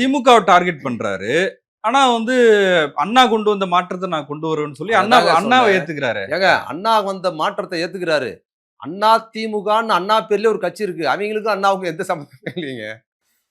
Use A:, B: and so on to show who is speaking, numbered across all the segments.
A: திமுகவை டார்கெட் பண்றாரு. ஆனா வந்து அண்ணா கொண்டு வந்த மாற்றத்தை நான் கொண்டு வருவேன்னு சொல்லி அண்ணா அண்ணாவை. ஏத்துக்கிறாரு.
B: ஏங்க அண்ணா வந்த மாற்றத்தை ஏத்துக்கிறாரு. அண்ணா திமுகன்னு அண்ணா பேர்லயே ஒரு கட்சி இருக்கு. அவங்களுக்கும் அண்ணாவுக்கும் எந்த சம்மந்தமும் இல்லைங்க.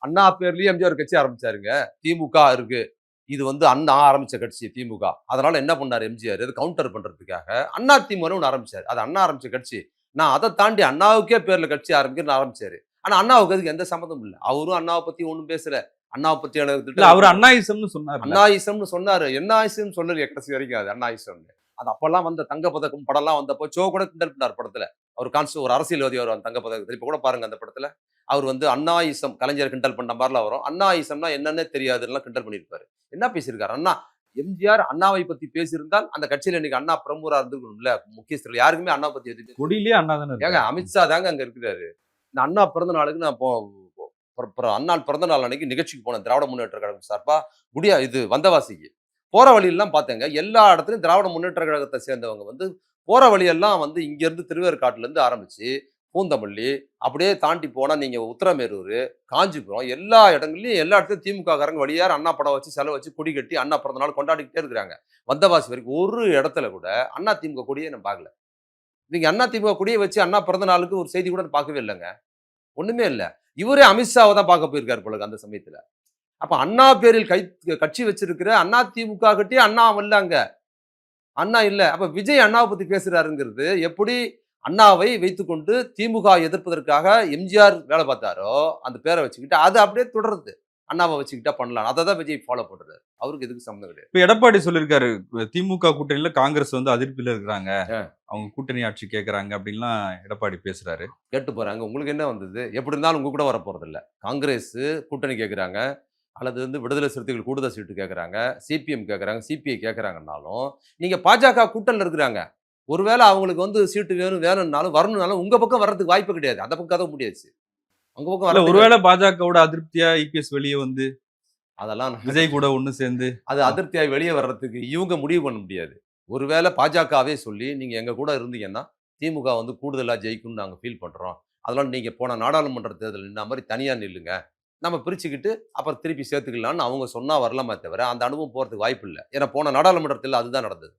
B: அண்ணா பேர்லயே எம்ஜிஆர் கட்சி ஆரம்பிச்சாருங்க. திமுக இருக்கு. இது வந்து அண்ணா ஆரம்பிச்ச கட்சி திமுக. அதனால என்ன பண்ணாரு எம்ஜிஆர்? இது கவுண்டர் பண்றதுக்காக அண்ணா திமுக ஒன்று ஆரம்பிச்சாரு. அது அண்ணா ஆரம்பிச்ச கட்சி. நான் அதை தாண்டி அண்ணாவுக்கே பேர்ல கட்சி ஆரம்பிக்கிறேன்னு ஆரம்பிச்சாரு. ஆனா அண்ணாவுக்கு அதுக்கு எந்த சம்மந்தமும் இல்லை. அவரும் அண்ணாவை பத்தி ஒண்ணும் பேசல. அண்ணாவை பத்தி எனக்கு
A: இல்ல
B: திட்டம்
A: அவர் அண்ணாயிசம்னு சொன்னார்
B: அண்ணாயிசம்னு சொன்னாரு. என்ன ஆயிசம் சொல்லல கடைசி வரைக்கும் அது அண்ணாயிசம்னு. அது அப்பெல்லாம் வந்த தங்க பதக்கம் படம்லாம் வந்தப்போ சோ கூட கிண்டல் பண்ணார் படத்துல. அவர் கான்ஸ்ட் ஒரு அரசியல்வாதி அவர் அந்த தங்க பதக்கத்தில். இப்ப கூட பாருங்க அந்த படத்துல. அவர் வந்து அண்ணாயிசம் கலைஞர் கிண்டல் பண்ண மாதிரிலாம் வரும். அண்ணாயிசம்னா என்னன்னே தெரியாதுலாம் கிண்டல் பண்ணியிருப்பாரு. என்ன பேசியிருக்காரு? அண்ணா எம்ஜிஆர் அண்ணாவை பத்தி பேசியிருந்தால் அந்த கட்சியில இன்னைக்கு அண்ணா பிரமுகரா இருந்துக்கணும்ல முக்கியஸ்தர்கள் யாருக்குமே அண்ணா பத்தி
A: கொடியிலேயே அண்ணா தானே
B: ஏங்க. அமித்ஷா தாங்க அங்க இருக்கிறாரு. இந்த அண்ணா பிறந்த நாளுக்கு நான் போ பிற- பிறந்த நாள் அன்னைக்கு நிகழ்ச்சிக்கு போன திராவிட முன்னேற்ற கழகம் சார்பா குடியா இது வந்தவாசிக்கு. போற வழியெல்லாம் பார்த்தேங்க எல்லா இடத்துலையும் திராவிட முன்னேற்ற கழகத்தை சேர்ந்தவங்க வந்து போற வழியெல்லாம் வந்து இங்கேருந்து திருவேற்காட்டிலேருந்து ஆரம்பித்து ஆரம்பிச்சு பூந்தமல்லி அப்படியே தாண்டி போனால் நீங்கள் உத்தரமேரூர் காஞ்சிபுரம் எல்லா இடங்கள்லையும் எல்லா இடத்துலையும் திமுக காரங்க வழியார் அண்ணா படம் வச்சு செலவு வச்சு கொடி கட்டி அண்ணா பிறந்த நாள் கொண்டாடிக்கிட்டே இருக்கிறாங்க. வந்தவாசி வரைக்கும் ஒரு இடத்துல கூட அண்ணா திமுக கொடியே நான் பார்க்கல நீங்கள் அண்ணா திமுக கொடியை வச்சு அண்ணா பிறந்த நாளுக்கு ஒரு செய்தி கூட நான் பார்க்கவே இல்லைங்க. ஒன்றுமே இல்லை. இவரே அமித்ஷாவை தான் பார்க்க போயிருக்காரு போல அந்த சமயத்துல. அப்ப அண்ணா பேரில் கை கட்சி வச்சிருக்கிற அண்ணா திமுக கிட்டே அண்ணா இல்ல அங்கே. அண்ணா இல்லை. அப்ப விஜய் அண்ணாவை பத்தி பேசுறாருங்கிறது எப்படி அண்ணாவை வைத்துக்கொண்டு திமுக எதிர்ப்பதற்காக எம்ஜிஆர் வேலை பார்த்தாரோ அந்த பேரை வச்சுக்கிட்டு அது அப்படியே தொடருது. அண்ணாவை வச்சுக்கிட்டா பண்ணலாம். அதை தான் விஜய் ஃபாலோ பண்றாரு. அவருக்கு எதுக்கு சம்மந்தம் கிடையாது.
A: இப்ப எடப்பாடி சொல்லியிருக்காரு திமுக கூட்டணியில காங்கிரஸ் வந்து அதிருப்தியில இருக்கிறாங்க. அவங்க கூட்டணி ஆட்சி கேக்குறாங்க அப்படின்லாம் எடப்பாடி பேசுறாரு.
B: கேட்டு போறாங்க உங்களுக்கு என்ன வந்தது? எப்படி இருந்தாலும் உங்க கூட வர போறது இல்ல காங்கிரஸ் கூட்டணி கேட்குறாங்க அல்லது வந்து விடுதலை சிறுத்தைகள் கூடுதல் சீட்டு கேட்குறாங்க சிபிஎம் கேட்குறாங்க சிபிஐ கேட்குறாங்கன்னாலும் நீங்க பாஜக கூட்டணியில் இருக்கிறாங்க. ஒருவேளை அவங்களுக்கு வந்து சீட்டு வேணும் வேணும்னாலும் வரணும்னாலும் உங்க பக்கம் வர்றதுக்கு வாய்ப்பு கிடையாது. அந்த பக்கம் கதவு முடியாது உங்க பக்கம்
A: இல்ல
B: வர
A: ஒருவேளை பாஜகவோட அதிருப்தியா இபிஎஸ் வெளியே வந்து
B: அதெல்லாம்
A: விஜய் கூட ஒண்ணு சேர்ந்து
B: அது அதிருப்தியாய் வெளியே வர்றதுக்கு இவங்க முடிவு பண்ண முடியாது. ஒருவேளை பாஜகவே சொல்லி நீங்க எங்க கூட இருந்தீங்கன்னா திமுக வந்து கூடுதலா ஜெயிக்கும்னு நாங்க ஃபீல் பண்றோம். அதனால நீங்க போன நாடாளுமன்ற தேர்தல் இந்த மாதிரி தனியா நில்லுங்க. நம்ம பிரிச்சுக்கிட்டு அப்புறம் திருப்பி சேர்த்துக்கலாம்னு அவங்க சொன்னா வரலாமே தவிர அந்த அனுபவம் போறதுக்கு வாய்ப்பு இல்லை. ஏன்னா போன நாடாளுமன்றத்தில் அதுதான் நடந்தது.